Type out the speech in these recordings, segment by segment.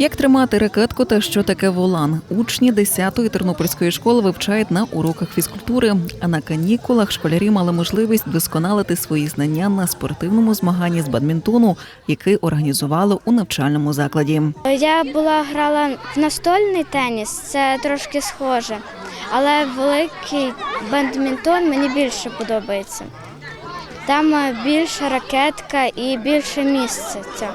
Як тримати ракетку та що таке волан? Учні 10-ї тернопільської школи вивчають на уроках фізкультури. А на канікулах школярі мали можливість вдосконалити свої знання на спортивному змаганні з бадмінтону, який організували у навчальному закладі. Я була грала в настольний теніс, це трошки схоже, але великий бадмінтон мені більше подобається. Там е, більша ракетка і більше місця,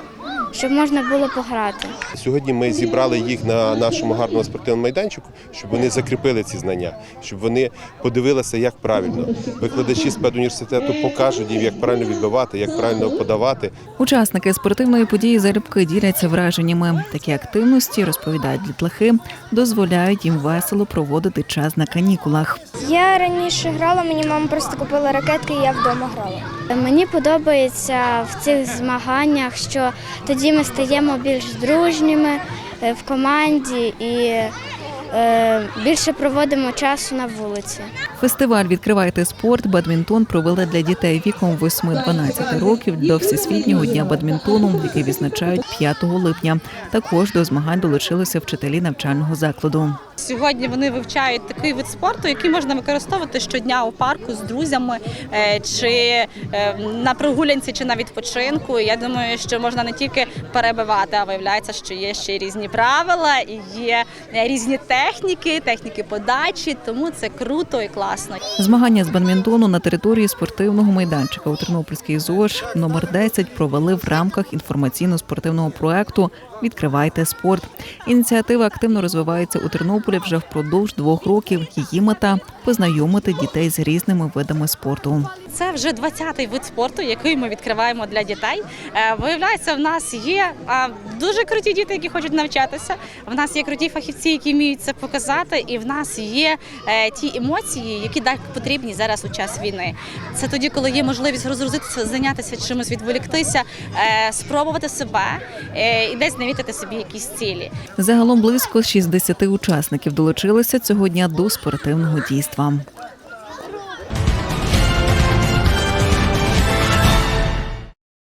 щоб можна було пограти. Сьогодні ми зібрали їх на нашому гарному спортивному майданчику, щоб вони закріпили ці знання, щоб вони подивилися, як правильно. Викладачі з педуніверситету покажуть їм, як правильно відбивати, як правильно подавати. Учасники спортивної події залюбки діляться враженнями. Такі активності розповідають дітлахи, дозволяють їм весело проводити час на канікулах. Я раніше грала, мені мама просто купила ракетки, і я вдома грала. Мені подобається в цих змаганнях, що тоді ми стаємо більш дружніми е, в команді і е, більше проводимо часу на вулиці. Фестиваль Відкривайте спорт бадмінтон провели для дітей віком 8-12 років до всесвітнього дня бадмінтону, який відзначають 5 липня. Також до змагань долучилися вчителі навчального закладу. Сьогодні вони вивчають такий вид спорту, який можна використовувати щодня у парку з друзями е, чи е, на прогулянці, чи на відпочинку. Я думаю, що можна не тільки перебивати, а виявляється, що є ще різні правила, і є е, різні техніки, техніки подачі. Тому це круто і класно. Змагання з бадмінтону на території спортивного майданчика у Тернопільській ЗОЖ номер 10 провели в рамках інформаційно-спортивного проекту Відкривайте спорт. Ініціатива активно розвивається у Тернополі вже впродовж двох років. Її мета познайомити дітей з різними видами спорту. Це вже 20-й вид спорту, який ми відкриваємо для дітей. Е, Виявляється, в нас є дуже круті діти, які хочуть навчатися. В нас є круті фахівці, які вміють це показати, і в нас є е, ті емоції, які так потрібні зараз у час війни. Це тоді, коли є можливість розгрузитися, зайнятися чимось, відволіктися, е, спробувати себе і десь намітити собі якісь цілі. Загалом близько 60 учасників долучилися цього дня до спортивного дійства.